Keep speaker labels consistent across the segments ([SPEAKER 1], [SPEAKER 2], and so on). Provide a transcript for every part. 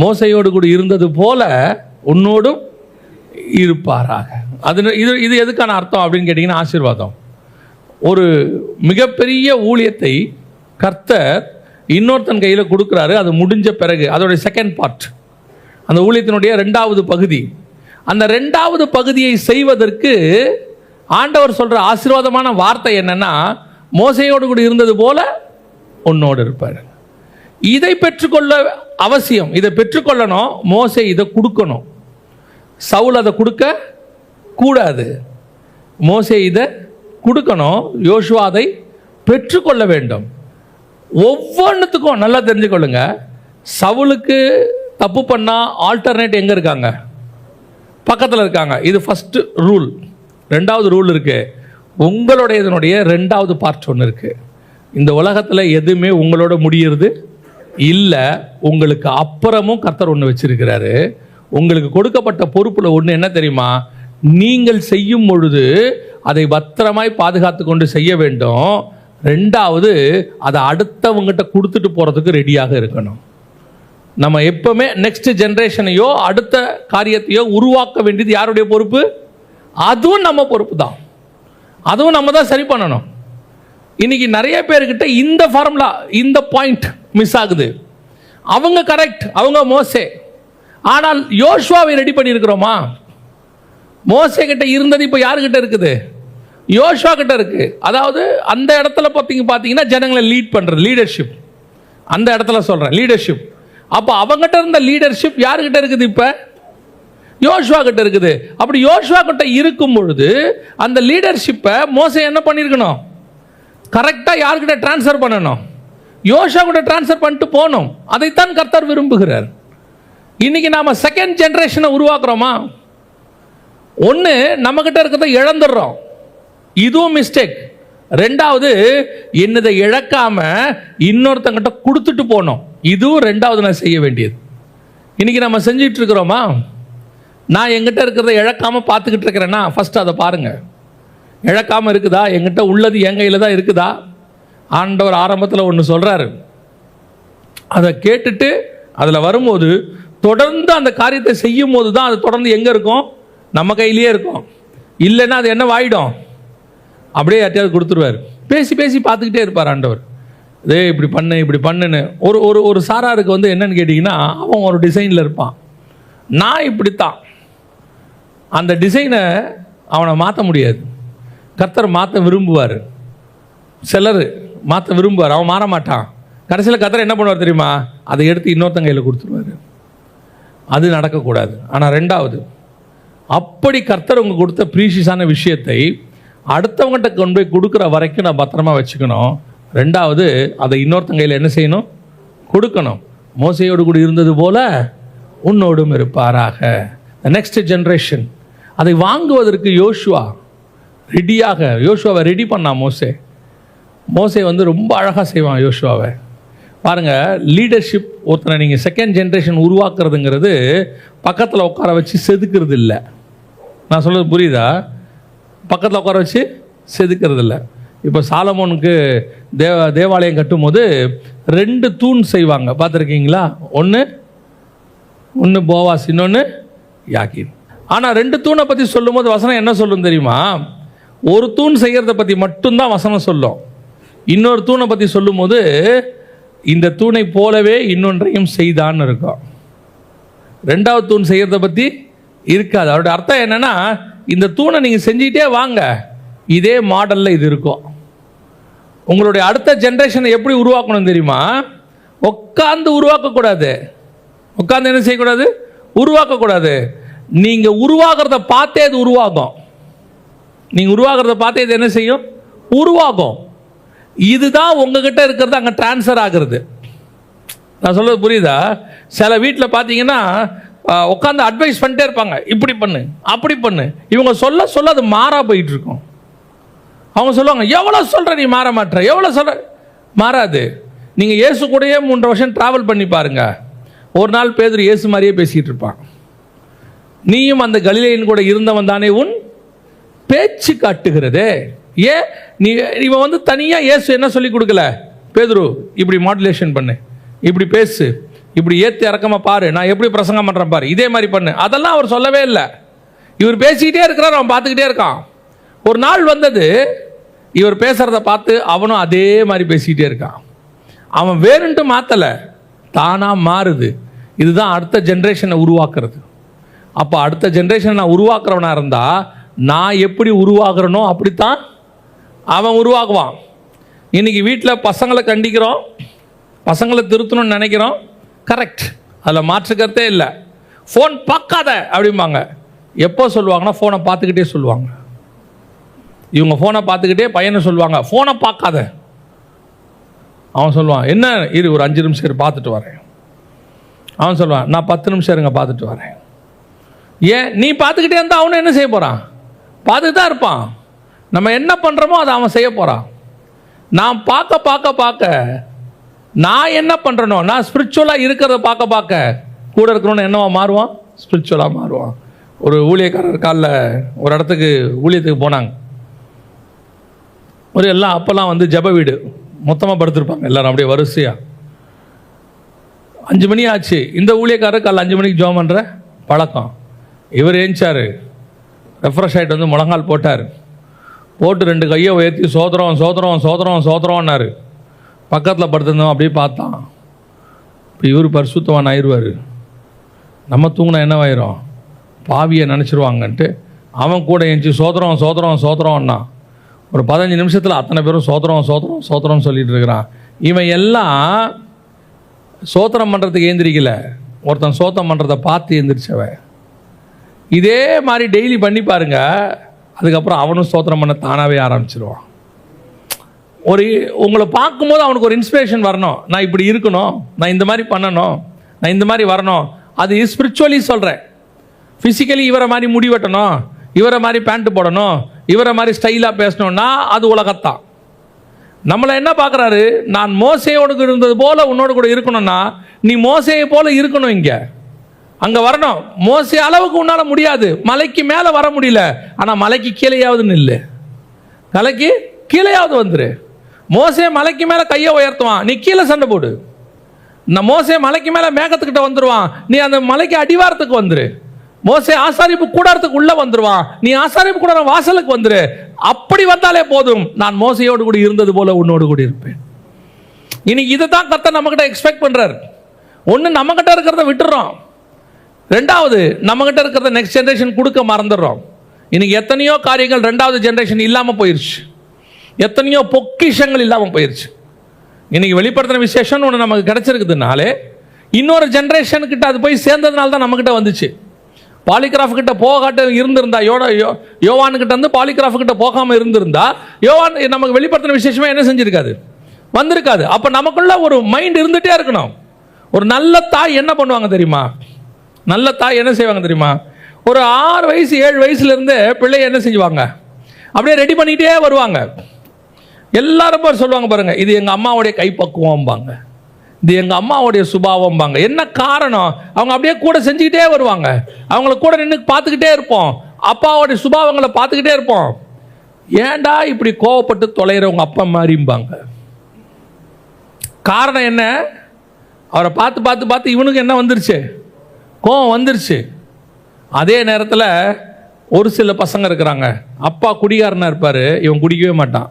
[SPEAKER 1] மோசையோடு கூட இருந்தது போல உன்னோடும் இருப்பாராக. அது இது இது எதுக்கான அர்த்தம் அப்படின்னு கேட்டிங்கன்னா ஆசீர்வாதம். ஒரு மிகப்பெரிய ஊழியத்தை கர்த்தர் இன்னொருத்தன் கையில் கொடுக்குறாரு அது முடிஞ்ச பிறகு அதோடைய செகண்ட் பார்ட் அந்த ஊழியத்தினுடைய ரெண்டாவது பகுதி. அந்த ரெண்டாவது பகுதியை செய்வதற்கு ஆண்டவர் சொல்கிற ஆசீர்வாதமான வார்த்தை என்னென்னா மோசையோடு கூட இருந்தது போல உன்னோடு இருப்பார். இதை பெற்றுக்கொள்ள அவசியம். இதை பெற்றுக்கொள்ளணும். மோசை இதை கொடுக்கணும். சவுல் அதை கொடுக்க கூடாது. மோசை இதை கொடுக்கணும். யோசுவா அதை பெற்றுக்கொள்ள வேண்டும். ஒவ்வொன்றுத்துக்கும் நல்லா தெரிஞ்சுக்கொள்ளுங்க. சவுலுக்கு தப்பு பண்ணால் ஆல்டர்னேட் எங்கே இருக்காங்க? பக்கத்தில் இருக்காங்க. இது ஃபஸ்ட்டு ரூல் ரெண்டாவது ரூல் இருக்குது உங்களுடைய இதனுடைய ரெண்டாவது பார்ட் ஒன்று இருக்குது இந்த உலகத்தில் எதுவுமே உங்களோட முடியிறது இல்லை உங்களுக்கு அப்புறமும் கர்த்தர் ஒன்று வச்சிருக்கிறாரு. உங்களுக்கு கொடுக்கப்பட்ட பொறுப்பில் ஒன்று என்ன தெரியுமா? நீங்கள் செய்யும் பொழுது அதை பத்திரமாய் பாதுகாத்து கொண்டு செய்ய வேண்டும். ரெண்டாவது அதை அடுத்தவங்ககிட்ட கொடுத்துட்டு போகிறதுக்கு ரெடியாக இருக்கணும். நம்ம எப்பவுமே நெக்ஸ்ட் ஜென்ரேஷனையோ அடுத்த காரியத்தையோ உருவாக்க வேண்டியது யாருடைய பொறுப்பு? அதுவும் நம்ம பொறுப்பு தான். அதுவும் நம்ம தான் சரி பண்ணணும். இன்னைக்கு நிறைய பேர்கிட்ட இந்த ஃபார்முலா இந்த பாயிண்ட் மிஸ் ஆகுது. அவங்க கரெக்ட் அவங்க மோசே. ஆனால் யோஷுவாவை ரெடி பண்ணியிருக்கிறோமா? மோசே கிட்ட இருந்தது இப்போ யாருக்கிட்ட இருக்குது? யோசுவா கிட்ட இருக்கு. அதாவது அந்த இடத்துல பார்த்தீங்க பார்த்தீங்கன்னா ஜனங்களை லீட் பண்ணுறது லீடர்ஷிப் அந்த இடத்துல சொல்கிறேன் லீடர்ஷிப் அப்போ அவங்ககிட்ட இருந்த லீடர்ஷிப் யாருக்கிட்ட இருக்குது இப்போ? யோஷுவா கிட்ட இருக்குது. அப்படி யோஷுவா கிட்ட இருக்கும் பொழுது அந்த லீடர்ஷிப்பை மோசம் என்ன பண்ணியிருக்கணும்? கரெக்டாக யார்கிட்ட ட்ரான்ஸ்ஃபர் பண்ணணும்? யோசுவா கூட ட்ரான்ஸ்ஃபர் பண்ணிட்டு போகணும் அதைத்தான் கர்த்தர் விரும்புகிறார். இன்னைக்கு நாம் செகண்ட் ஜென்ரேஷனை உருவாக்குறோமா? ஒன்று நம்மக்கிட்ட இருக்கிறத இழந்துடுறோம். இதுவும் மிஸ்டேக் ரெண்டாவது என்னதை இழக்காம இன்னொருத்தங்கிட்ட கொடுத்துட்டு போனோம். இதுவும் ரெண்டாவது நான் செய்ய வேண்டியது. இன்னைக்கு நம்ம செஞ்சுட்டு இருக்கிறோமா? நான் எங்கிட்ட இருக்கிறத இழக்காம பார்த்துக்கிட்டு இருக்கிறேன்னா ஃபர்ஸ்ட் அதை பாருங்க. இழக்காம இருக்குதா? எங்கிட்ட உள்ளது என் கையில் தான் இருக்குதா? ஆண்டவர் ஆரம்பத்தில் ஒன்று சொல்கிறாரு அதை கேட்டுட்டு அதில் வரும்போது தொடர்ந்து அந்த காரியத்தை செய்யும் போது தான் அது தொடர்ந்து எங்கே இருக்கும்? நம்ம கையிலேயே இருக்கும். இல்லைன்னா அது என்ன வாயிடும்? அப்படியே யார்ட்டையாவது கொடுத்துருவார். பேசி பேசி பார்த்துக்கிட்டே இருப்பார் ஆண்டவர். இதே இப்படி பண்ணு இப்படி பண்ணுன்னு. ஒரு ஒரு ஒரு சாராருக்கு வந்து என்னன்னு கேட்டிங்கன்னா அவன் ஒரு டிசைனில் இருப்பான். நான் இப்படித்தான். அந்த டிசைனை அவனை மாற்ற முடியாது. கர்த்தர் மாற்ற விரும்புவார். சிலர் மாற்ற விரும்புவார். அவன் மாற மாட்டான். கடைசியில் கர்த்தர் என்ன பண்ணுவார் தெரியுமா? அதை எடுத்து இன்னொருத்தன் கையில் கொடுத்துருவாரு. அது நடக்கக்கூடாது. ஆனால் ரெண்டாவது அப்படி கர்த்தர் உங்க கொடுத்த ப்ரீஷியஸான விஷயத்தை அடுத்தவங்ககிட்ட கொண்டு போய் கொடுக்குற வரைக்கும் நான் பத்திரமா வச்சுக்கணும். ரெண்டாவது அதை இன்னொருத்தங்க கையில் என்ன செய்யணும்? கொடுக்கணும். மோசையோடு கூட இருந்தது போல உன்னோடும் இருப்பாராக. நெக்ஸ்ட் ஜென்ரேஷன் அதை வாங்குவதற்கு யோசுவா ரெடியாக யோசுவாவை ரெடி பண்ணான் மோசே. மோசே வந்து ரொம்ப அழகாக செய்வான் யோசுவாவை. பாருங்கள் லீடர்ஷிப் ஒருத்தனை நீங்கள் செகண்ட் ஜென்ரேஷன் உருவாக்குறதுங்கிறது பக்கத்தில் உட்கார வச்சு செதுக்கிறது இல்லை நான் சொல்கிறது புரியுதா? பக்கத்தில் உட்கார வச்சு செதுக்கிறது இல்லை இப்போ சாலமோனுக்கு தேவ தேவாலயம் கட்டும்போது ரெண்டு தூண் செய்வாங்க. பார்த்துருக்கீங்களா? ஒன்று ஒன்று போவாஸ் இன்னொன்று யாக்கின். ஆனால் ரெண்டு தூணை பற்றி சொல்லும்போது வசனம் என்ன சொல்லும் தெரியுமா? ஒரு தூண் செய்கிறத பற்றி மட்டும்தான் வசனம் சொல்லும். இன்னொரு தூணை பற்றி சொல்லும்போது இந்த தூணை போலவே இன்னொன்றையும் செய்தான்னு இருக்கும். ரெண்டாவது தூண் செய்கிறத பற்றி இருக்காது. அவருடைய அர்த்தம் என்னென்னா இந்த தூணை நீங்கள் செஞ்சுக்கிட்டே வாங்க. இதே மாடலில் இது இருக்கும். உங்களுடைய அடுத்த ஜென்ரேஷனை எப்படி உருவாக்கணும் தெரியுமா? உட்காந்து உருவாக்கக்கூடாது. உட்காந்து என்ன செய்யக்கூடாது? உருவாக்கக்கூடாது. நீங்கள் உருவாகிறத பார்த்தே அது உருவாகும். நீங்கள் உருவாகிறத பார்த்தே இது என்ன செய்யும்? உருவாகும். இதுதான் உங்ககிட்ட இருக்கிறது அங்கே ட்ரான்ஸ்ஃபர் ஆகுறது. நான் சொல்றது புரியுதா? சில வீட்டில் பார்த்தீங்கன்னா உட்காந்து அட்வைஸ் பண்ணிட்டே இருப்பாங்க. இப்படி பண்ணு அப்படி பண்ணு. இவங்க சொல்ல சொல்ல அது மாறா போயிட்டு இருக்கும் அவங்க சொல்லுவாங்க எவ்வளோ சொல்கிற நீ மாற மாட்டுற எவ்வளோ சொல்கிற மாறாது. நீங்கள் இயேசு கூடயே மூன்று வருஷம் ட்ராவல் பண்ணி பாருங்க. ஒரு நாள் பேதர் இயேசு மாதிரியே பேசிகிட்டு இருப்பான். நீயும் அந்த கலிலேயன் கூட இருந்தவன் தானே உன் பேச்சு காட்டுகிறதே. ஏன் நீ இவன் வந்து தனியாக ஏசு என்ன சொல்லி கொடுக்கல? பேதுரு இப்படி மாடுலேஷன் பண்ணு. இப்படி பேசு. இப்படி ஏற்றி இறக்கமா பாரு. நான் எப்படி பிரசங்கம் பண்ணுறேன் பாரு. இதே மாதிரி பண்ணு. அதெல்லாம் அவர் சொல்லவே இல்லை. இவர் பேசிக்கிட்டே இருக்கிறார் அவன் பார்த்துக்கிட்டே இருக்கான். ஒரு நாள் வந்தது இவர் பேசுகிறத பார்த்து அவனும் அதே மாதிரி பேசிக்கிட்டே இருக்கான். அவன் வேணுன்ட்டு மாற்றலை தானாக மாறுது. இதுதான் அடுத்த ஜென்ரேஷனை உருவாக்குறது. அப்போ அடுத்த ஜென்ரேஷனை நான் உருவாக்குறவனாக இருந்தால் நான் எப்படி உருவாகிறனோ அப்படித்தான் அவன் உருவாக்குவான். இன்னைக்கு வீட்டில் பசங்களை கண்டிக்கிறோம் பசங்களை திருத்தணும்னு நினைக்கிறோம். கரெக்ட் அதில் மாற்றுக்கிறதே இல்லை. ஃபோன் பார்க்காத அப்படிம்பாங்க. எப்போ சொல்லுவாங்கன்னா ஃபோனை பார்த்துக்கிட்டே சொல்லுவாங்க. இவங்க ஃபோனை பார்த்துக்கிட்டே பையனை சொல்லுவாங்க. ஃபோனை பார்க்காத. அவன் சொல்லுவான் என்ன? இரு ஒரு அஞ்சு நிமிஷம் இரு பார்த்துட்டு வரேன். அவன் சொல்லுவான் நான் பத்து நிமிஷம் இருங்க பார்த்துட்டு வரேன். ஏன்? நீ பார்த்துக்கிட்டே இருந்தால் அவனும் என்ன செய்ய போகிறான் பார்த்துட்டு தான் இருப்பான். நம்ம என்ன பண்ணுறோமோ அதை அவன் செய்ய போகிறான் நான் பார்க்க பார்க்க பார்க்க நான் என்ன பண்ணுறனோ நான் ஸ்பிரிச்சுவலாக இருக்கிறத பார்க்க பார்க்க கூட இருக்கிறவனு என்னவா மாறுவான்? ஸ்பிரிச்சுவலாக மாறுவான். ஒரு ஊழியக்காரர் காலில் ஒரு இடத்துக்கு ஊழியத்துக்கு போனாங்க. ஒரு எல்லாம் அப்போல்லாம் வந்து ஜெப வீடு. மொத்தமாக படுத்திருப்பாங்க எல்லோரும் அப்படியே வரிசையாக அஞ்சு மணி ஆச்சு. இந்த ஊழியக்காரர் காலைல அஞ்சு மணிக்கு ஜோம் பண்ணுற பழக்கம். இவர் ஏஞ்சார். ரெஃப்ரெஷ் ஆகிட்டு வந்து முழங்கால் போட்டார். போட்டு ரெண்டு கையை உயர்த்தி சோதரம் சோதரம் சோதரம் சோதரம்னாரு பக்கத்தில் படுத்திருந்தோம் அப்படியே பார்த்தான். இப்போ இவர் பரிசுத்தவான் ஆயிடுவார். நம்ம தூங்கினா என்னவாயிரும் பாவியை நினச்சிருவாங்கன்ட்டு அவன் கூட எஞ்சி சோதரம் சோதரம் சோதரம்னா ஒரு பதினஞ்சு நிமிஷத்தில் அத்தனை பேரும் சோதரம் சோதரம் சோதரம்னு சொல்லிட்டு இருக்கிறான். இவன் எல்லாம் சோத்திரம் பண்ணுறதுக்கு ஏந்திரிக்கல. ஒருத்தன் சோத்தம் பண்ணுறதை பார்த்து எந்திரிச்சவன் இதே மாதிரி டெய்லி பண்ணி பாருங்கள் அதுக்கப்புறம் அவனும் ஸ்தோத்திரம் பண்ண தானாகவே ஆரம்பிச்சிருவான். ஒரு உங்களை பார்க்கும்போது அவனுக்கு ஒரு இன்ஸ்பிரேஷன் வரணும். நான் இப்படி இருக்கணும். நான் இந்த மாதிரி பண்ணணும். நான் இந்த மாதிரி வரணும். அது ஸ்பிரிச்சுவலி சொல்கிறேன் ஃபிசிக்கலி இவரை மாதிரி முடி வெட்டணும். இவரை மாதிரி பேண்ட்டு போடணும். இவரை மாதிரி ஸ்டைலாக பேசணும்னா அது உலகத்தான். நம்மளை என்ன பார்க்குறாரு? நான் மோசையோடு இருந்தது போல் உன்னோடு கூட இருக்கணும்னா நீ மோசையை போல் இருக்கணும் இங்கே. அங்கே வரணும். மோசை அளவுக்கு உன்னால் முடியாது. மலைக்கு மேலே வர முடியல. ஆனால் மலைக்கு கீழேயாவது நில்லு. மலைக்கு கீழேயாவது வந்துரு. மோசே மலைக்கு மேலே கையை உயர்த்துவான். நீ கீழே சண்டை போடு. இந்த மோசே மலைக்கு மேலே மேகத்துக்கிட்ட வந்துடுவான் நீ அந்த மலைக்கு அடிவாரத்துக்கு வந்துரு. மோசே ஆசாரிப்பு கூடாரத்துக்கு உள்ள வந்துருவான். நீ ஆசாரிப்பு கூடாரம் வாசலுக்கு வந்துரு. அப்படி வந்தாலே போதும். நான் மோசையோடு கூட இருந்தது போல உன்னோடு கூட இருப்பேன். இனி இதை தான் கத்த நம்மகிட்ட எக்ஸ்பெக்ட் பண்றாரு. ஒன்று நம்மகிட்ட இருக்கிறத விட்டுறோம். ரெண்டாவது நம்மகிட்ட இருக்கிறத நெக்ஸ்ட் ஜென்ரேஷன் கொடுக்க மறந்துடுறோம். இன்னைக்கு எத்தனையோ காரியங்கள் ரெண்டாவது ஜென்ரேஷன் இல்லாமல் போயிடுச்சு எத்தனையோ பொக்கிஷங்கள் இல்லாமல் போயிருச்சு. இன்னைக்கு வெளிப்படுத்தின விசேஷம்னு ஒன்று நமக்கு கிடச்சிருக்குதுனாலே இன்னொரு ஜென்ரேஷனுக்கிட்ட அது போய் சேர்ந்ததுனால தான் நம்மக்கிட்ட வந்துச்சு. பாலிகிராஃப் கிட்ட போகாட்ட இருந்திருந்தா யோட யோ யோவானுக்கிட்ட வந்து பாலிகிராஃப் கிட்ட போகாமல் இருந்திருந்தா யோவான் நமக்கு வெளிப்படுத்தின விசேஷமே என்ன செஞ்சிருக்காது? வந்திருக்காது. அப்போ நமக்குள்ள ஒரு மைண்ட் இருந்துகிட்டே இருக்கணும். ஒரு நல்ல தாய் என்ன பண்ணுவாங்க தெரியுமா? நல்ல தாய் என்ன செய்வாங்க தெரியுமா? ஒரு ஆறு வயசு ஏழு வயசுலேருந்து பிள்ளைய என்ன செஞ்சுவாங்க அப்படியே ரெடி பண்ணிக்கிட்டே வருவாங்க. எல்லாரும் பேர் சொல்லுவாங்க பாருங்கள் இது எங்கள் அம்மாவுடைய கைப்பக்குவம்பாங்க. இது எங்கள் அம்மாவுடைய சுபாவம்பாங்க. என்ன காரணம்? அவங்க அப்படியே கூட செஞ்சுக்கிட்டே வருவாங்க. அவங்கள கூட நின்று பார்த்துக்கிட்டே இருப்போம். அப்பாவுடைய சுபாவங்களை பார்த்துக்கிட்டே இருப்போம். ஏன்டா இப்படி கோவப்பட்டு தொலைகிறவங்க அப்பா மாதிரிம்பாங்க. காரணம் என்ன? அவரை பார்த்து பார்த்து பார்த்து இவனுக்கு என்ன வந்துருச்சு? கோவம் வந்துருச்சு. அதே நேரத்தில் ஒரு சில பசங்க இருக்கிறாங்க. அப்பா குடிகாரனாக இருப்பார் இவன் குடிக்கவே மாட்டான்.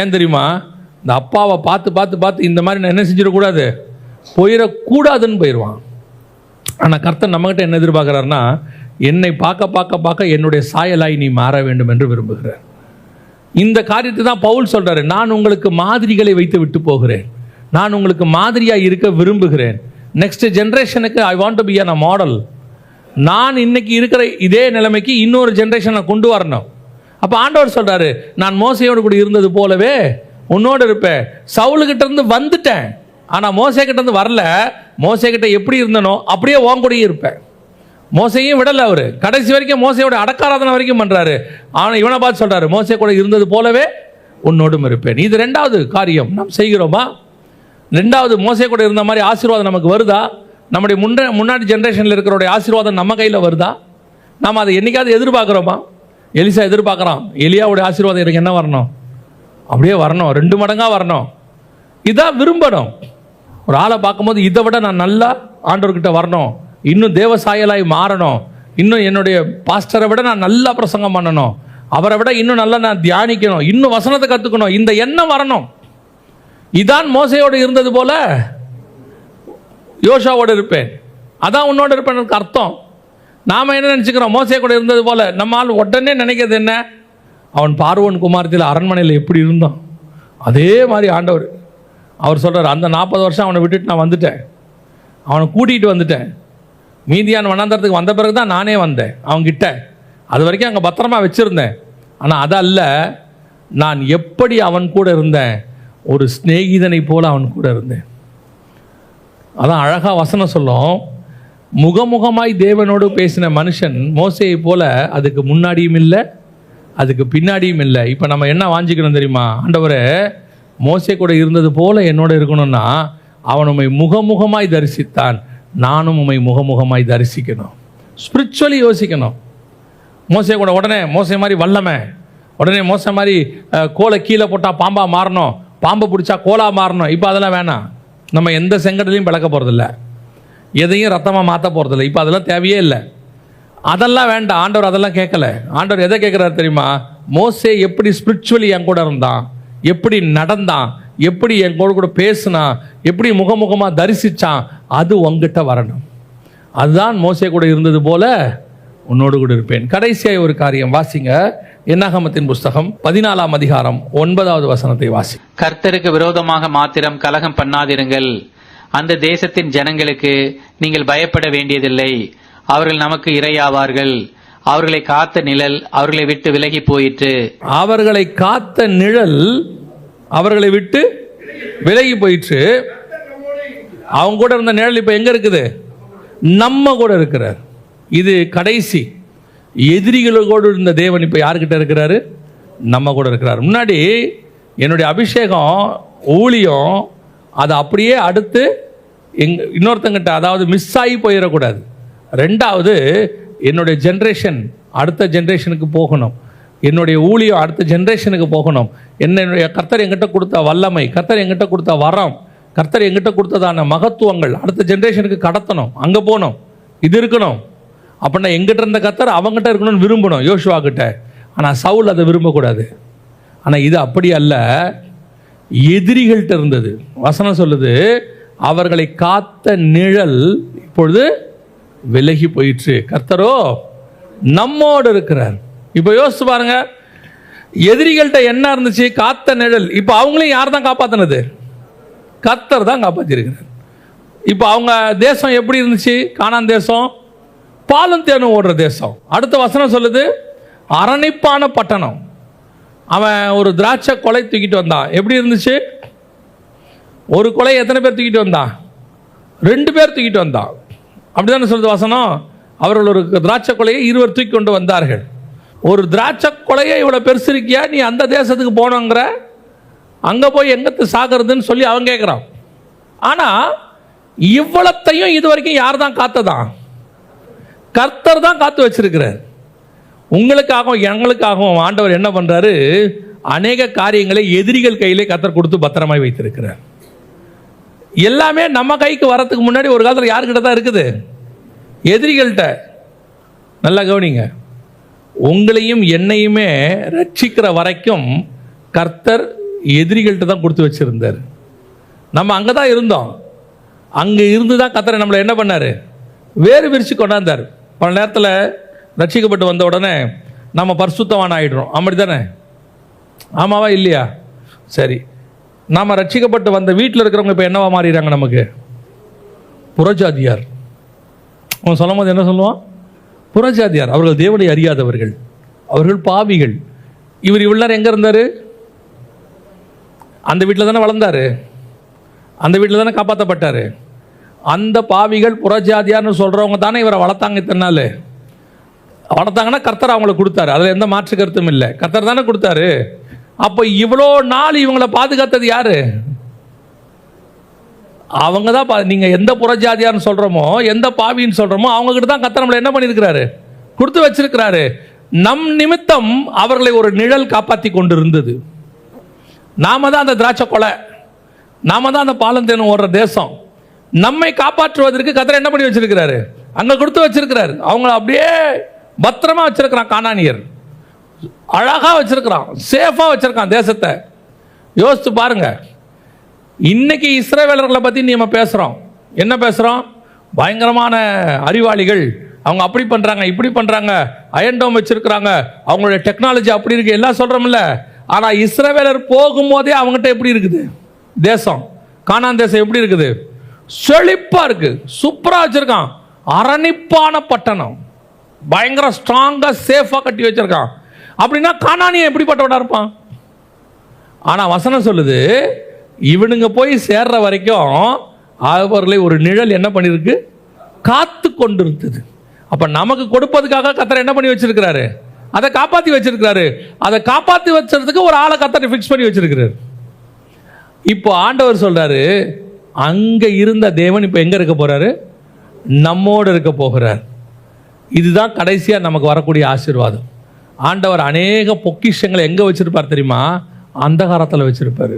[SPEAKER 1] ஏன் தெரியுமா? இந்த அப்பாவை பார்த்து பார்த்து பார்த்து இந்த மாதிரி நான் என்ன செஞ்சிடக்கூடாது போயிடக்கூடாதுன்னு போயிடுவான் ஆனால் கர்த்தன் நம்மகிட்ட என்ன எதிர்பார்க்குறாருன்னா என்னை பார்க்க பார்க்க பார்க்க என்னுடைய சாயலாய் நீ மாற வேண்டும் என்று விரும்புகிறார். இந்த காரியத்தை தான் பவுல் சொல்கிறாரு நான் உங்களுக்கு மாதிரிகளை வைத்து விட்டு போகிறேன். நான் உங்களுக்கு மாதிரியாக இருக்க விரும்புகிறேன். நெக்ஸ்ட் ஜென்ரேஷனுக்கு I want to be a model நான் இன்னைக்கு இருக்கிற இதே நிலைமைக்கு இன்னொரு ஜென்ரேஷனை கொண்டு வரணும். அப்போ ஆண்டவர் சொல்கிறாரு நான் மோசையோடு கூட இருந்தது போலவே உன்னோடு இருப்பேன். சவுலுக்கிட்ட இருந்து வந்துட்டேன். ஆனால் மோசைக்கிட்ட இருந்து வரல. மோசைக்கிட்ட எப்படி இருந்தனோ அப்படியே உன் கூடயே இருப்பேன். மோசையும் விடலை அவர். கடைசி வரைக்கும் மோசையோட அடக்காராதனை வரைக்கும் பண்ணுறாரு ஆனால் இவனை பார்த்து சொல்கிறாரு மோசை கூட இருந்தது போலவே உன்னோடும் இருப்பேன். இது ரெண்டாவது காரியம். நாம் செய்கிறோமா? ரெண்டாவது மோசே கூட இருந்த மாதிரி ஆசீர்வாதம் நமக்கு வருதா? நம்முடைய முன்ன முன்னாடி ஜென்ரேஷனில் இருக்கிறோடைய ஆசீர்வாதம் நம்ம கையில் வருதா? நாம் அதை என்னைக்காவது எதிர்பார்க்குறோமா? எலிசா எதிர்பார்க்குறான். எலியாவுடைய ஆசீர்வாதம் எனக்கு என்ன வரணும்? அப்படியே வரணும். ரெண்டு மடங்காக வரணும். இதான் விரும்பணும். ஒரு ஆளை பார்க்கும்போது இதை விட நான் நல்லா ஆண்டவர்கிட்ட வரணும். இன்னும் தேவ சாயலாய் மாறணும். இன்னும் என்னுடைய பாஸ்டரை விட நான் நல்லா பிரசங்கம் பண்ணணும். அவரை விட இன்னும் நல்லா நான் தியானிக்கணும். இன்னும் வசனத்தை கற்றுக்கணும் இந்த எண்ணம் வரணும். இதான் மோசையோடு இருந்தது போல யோஷாவோடு இருப்பேன். அதான் உன்னோட இருப்பேன் எனக்கு அர்த்தம். நாம் என்ன நினச்சிக்கிறோம்? மோசையை கூட இருந்தது போல. நம்ம ஆள் உடனே நினைக்கிறது என்ன? அவன் பார்வன் குமாரத்தில் அரண்மனையில் எப்படி இருந்தான் அதே மாதிரி ஆண்டவர். அவர் சொல்கிறார் அந்த நாற்பது வருஷம் அவனை விட்டுட்டு நான் வந்துட்டேன். அவனை கூட்டிகிட்டு வந்துட்டேன். மீதியான வனாந்தரத்துக்கு வந்த பிறகு தான் நானே வந்தேன் அவன்கிட்ட. அது வரைக்கும் அங்கே பத்திரமா வச்சுருந்தேன். ஆனால் அதல்ல நான் எப்படி அவன் கூட இருந்தேன்? ஒரு சிநேகிதனை போல அவன் கூட இருந்தேன். அதான் அழகாக வசனம் சொல்லும். முகமுகமாய் தேவனோடு பேசின மனுஷன் மோசையை போல அதுக்கு முன்னாடியும் இல்லை அதுக்கு பின்னாடியும் இல்லை. இப்போ நம்ம என்ன வாஞ்சிக்கணும் தெரியுமா? ஆண்டவரே மோசை கூட இருந்தது போல என்னோட இருக்கணும்னா அவன் உம்மை முகமுகமாய் தரிசித்தான். நானும் உம்மை முகமுகமாய் தரிசிக்கணும். ஸ்பிரிச்சுவலி யோசிக்கணும். மோசை கூட உடனே மோசை மாதிரி வல்லமை. உடனே மோசை மாதிரி கோலை கீழே போட்டால் பாம்பா மாறணும். பாம்பை பிடிச்சா கோலா மாறணும். இப்போ அதெல்லாம் வேணாம் நம்ம எந்த செங்கடலையும் விளக்க போகிறதில்ல எதையும் ரத்தமாக மாற்ற போகிறதில்ல இப்போ அதெல்லாம் தேவையே இல்லை. அதெல்லாம் வேண்டாம். ஆண்டவர் அதெல்லாம் கேட்கல. ஆண்டவர் எதை கேட்குறாரு தெரியுமா? மோசே எப்படி ஸ்பிரிச்சுவலி என் கூட இருந்தான்? எப்படி நடந்தான்? எப்படி என் கூட கூட பேசினான்? எப்படி முகமுகமாக தரிசித்தான் அது உங்ககிட்ட வரணும். அதுதான் மோசே கூட இருந்தது போல உன்னோடு கூட இருப்பேன். கடைசியாய் ஒரு காரியம் வாசிங்க. என்னாகமத்தின் புஸ்தகம் பதினாலாம் அதிகாரம் ஒன்பதாவது வசனத்தை வாசி
[SPEAKER 2] கர்த்தருக்கு விரோதமாக மாத்திரம் கலகம் பண்ணாதிருங்கள். அந்த தேசத்தின் ஜனங்களுக்கு நீங்கள் பயப்பட வேண்டியதில்லை. அவர்கள் நமக்கு இரையாவார்கள். அவர்களை காத்த நிழல் அவர்களை விட்டு விலகி போயிற்று.
[SPEAKER 1] அவர்களை காத்த நிழல் அவர்களை விட்டு விலகி போயிற்று. அவங்க கூட இருந்த நிழல் இப்போ எங்க இருக்குது? நம்ம கூட இருக்கிறார். இது கடைசி. எதிரிகளோடு இருந்த தேவன் இப்போ யார்கிட்ட இருக்கிறாரு? நம்ம கூட இருக்கிறார். முன்னாடி என்னுடைய அபிஷேகம் ஊழியம் அதை அப்படியே அடுத்து எங் இன்னொருத்தங்கிட்ட அதாவது மிஸ் ஆகி போயிடக்கூடாது. ரெண்டாவது என்னுடைய ஜென்ரேஷன் அடுத்த ஜென்ரேஷனுக்கு போகணும். என்னுடைய ஊழியம் அடுத்த ஜென்ரேஷனுக்கு போகணும். என்னுடைய கர்த்தர் எங்கிட்ட கொடுத்த வல்லமை கர்த்தர் எங்கிட்ட கொடுத்த வரம் கர்த்தர் எங்கிட்ட கொடுத்ததான மகத்துவங்கள் அடுத்த ஜென்ரேஷனுக்கு கடத்தணும் அங்கே போகணும். இது இருக்கணும். அப்படின்னா எங்கிட்ட இருந்த கத்தர் அவங்ககிட்ட இருக்கணும்னு விரும்பணும் யோசுவா கிட்ட ஆனால் சவுல் அதை விரும்பக்கூடாது. ஆனால் இது அப்படி அல்ல. எதிரிகள்கிட்ட இருந்தது. வசனம் சொல்லுது அவர்களை காத்த நிழல் இப்பொழுது விலகி போயிற்று. கர்த்தரோ நம்மோடு இருக்கிறார். இப்போ யோசிச்சு பாருங்க எதிரிகள்கிட்ட என்ன இருந்துச்சு? காத்த நிழல். இப்போ அவங்களையும் யார் தான் காப்பாத்தினது? கர்த்தர் தான் காப்பாற்றிருக்கிறார் இப்போ அவங்க தேசம் எப்படி இருந்துச்சு? காணான் தேசம் பாலும் தேனும் ஓடுற தேசம். அடுத்த வசனம் சொல்லுது அரணிப்பான பட்டணம். அவன் ஒரு திராட்சை கொலை தூக்கிட்டு வந்தான். எப்படி இருந்துச்சு? ஒரு கொலை எத்தனை பேர் தூக்கிட்டு வந்தான்? ரெண்டு பேர் தூக்கிட்டு வந்தான். அப்படிதானே சொல்லுது வசனம்? அவர்கள் ஒரு திராட்சை கொலையை இருவர் தூக்கி கொண்டு வந்தார்கள். ஒரு திராட்சை கொலையை இவ்வளோ பெருசு இருக்கியா நீ அந்த தேசத்துக்கு போனோங்கிற? அங்கே போய் எங்கத்து சாகிறதுன்னு சொல்லி அவன் கேட்குறான் ஆனால் இவ்வளத்தையும் இது வரைக்கும் யார் தான் காத்ததான்? கர்த்தர் தான் காத்து வச்சிருக்கிறார். உங்களுக்காகவும் எங்களுக்காகவும் ஆண்டவர் என்ன பண்றாரு? அநேக காரியங்களை எதிரிகள் கையிலே கர்த்தர் கொடுத்து பத்திரமாய் வைத்திருக்கிறார். எல்லாமே நம்ம கைக்கு வரத்துக்கு முன்னாடி ஒரு காலத்தில் யாருக்கிட்ட தான் இருக்குது? எதிரிகள்கிட்ட. நல்லா கவனிங்க. உங்களையும் என்னையுமே ரட்சிக்கிற வரைக்கும் கர்த்தர் எதிரிகள்கிட்ட தான் கொடுத்து வச்சிருந்தார். நம்ம அங்கே தான் இருந்தோம். அங்கே இருந்து தான் கத்தரை நம்மளை என்ன பண்ணார்? வேறு விரிச்சு கொண்டாந்தார். பல நேரத்தில் ரட்சிக்கப்பட்டு வந்த உடனே நம்ம பரிசுத்தவான் ஆகிடுறோம் அப்படி தானே ஆமாவா இல்லையா? சரி. நாம் ரட்சிக்கப்பட்டு வந்த வீட்டில் இருக்கிறவங்க இப்போ என்னவா மாறிடுறாங்க நமக்கு? புறஜாதியார். அவன் சொல்லும் போது என்ன சொல்லுவான்? புறஜாதியார். அவர்கள் தேவனை அறியாதவர்கள். அவர்கள் பாவிகள். இவர் இவ்வளோ எங்கே இருந்தார்? அந்த வீட்டில் தானே வளர்ந்தார். அந்த வீட்டில் தானே காப்பாற்றப்பட்டார் அந்த பாவிகள் புறஜாதியார்னு சொல்கிறவங்க தானே இவரை வளர்த்தாங்க இத்தனை நாள்? வளர்த்தாங்கன்னா கர்த்தர் அவங்களுக்கு கொடுத்தாரு. அதில் எந்த மாற்று கருத்தும் இல்லை. கர்த்தர் தானே கொடுத்தாரு. அப்போ இவ்வளோ நாள் இவங்களை பாதுகாத்தது யாரு? அவங்க தான் பா- நீங்கள் எந்த புறஜாதியார்னு சொல்கிறோமோ எந்த பாவின்னு சொல்கிறோமோ அவங்கக்கிட்ட தான் கர்த்தர் நம்மளை என்ன பண்ணியிருக்கிறாரு? கொடுத்து வச்சிருக்கிறாரு. நம் நிமித்தம் அவர்களை ஒரு நிழல் காப்பாற்றி கொண்டு இருந்தது நாம தான் அந்த திராட்சை கொலை. நாம தான் அந்த பாலந்தேனும் ஓடுற தேசம். நம்மை காப்பாற்றுவதற்கு கத்தர் என்ன பண்ணி வச்சிருக்கிறாரு? அங்க கொடுத்து வச்சிருக்கிறாரு. அவங்கள அப்படியே பத்திரமா வச்சிருக்கிறான் காணானியர் அழகா வச்சிருக்கிறான். சேஃபா வச்சிருக்கான் தேசத்தை. யோசித்து பாருங்க. இன்னைக்கு இஸ்ரேவேலர்களை பத்தி நம்ம பேசுறோம். என்ன பேசுறோம்? பயங்கரமான அறிவாளிகள். அவங்க அப்படி பண்றாங்க இப்படி பண்றாங்க அயன்டோம் வச்சிருக்கிறாங்க. அவங்களுடைய டெக்னாலஜி அப்படி இருக்கு. எல்லாம் சொல்றோம்ல. ஆனா இஸ்ரேவேலர் போகும்போதே அவங்ககிட்ட எப்படி இருக்குது? தேசம். காணான் தேசம் எப்படி இருக்குது? செழிப்பா இருக்கு. சூப்பராக வச்சிருக்கான். அரணிப்பான பட்டணம். பயங்கர ஸ்ட்ராங்கா சேஃபா கட்டி வச்சிருக்கான். அப்படின்னா கானானியன் எப்படிப்பட்டவனா இருப்பான்? ஆனா வசனம் சொல்லுது இவனுங்க போய் சேர்ற வரைக்கும் அவர்களை ஒரு நிழல் என்ன பண்ணிருக்கு? காத்து கொண்டிருந்தது. அப்ப நமக்கு கொடுப்பதுக்காக கத்தரை என்ன பண்ணி வச்சிருக்கிறாரு? அதை காப்பாத்தி வச்சிருக்கிறாரு. அதை காப்பாத்தி வச்சதுக்கு ஒரு ஆளை கத்தரை ஃபிக்ஸ் பண்ணி வச்சிருக்கிறாரு. இப்போ ஆண்டவர் சொல்றாரு அங்கே இருந்த தேவன் இப்போ எங்கே இருக்க போகிறாரு நம்மோடு இருக்க போகிறார். இதுதான் கடைசியாக நமக்கு வரக்கூடிய ஆசீர்வாதம். ஆண்டவர் அநேக பொக்கிஷங்களை எங்கே வச்சுருப்பார் தெரியுமா? அந்தகாரத்தில் வச்சுருப்பார்.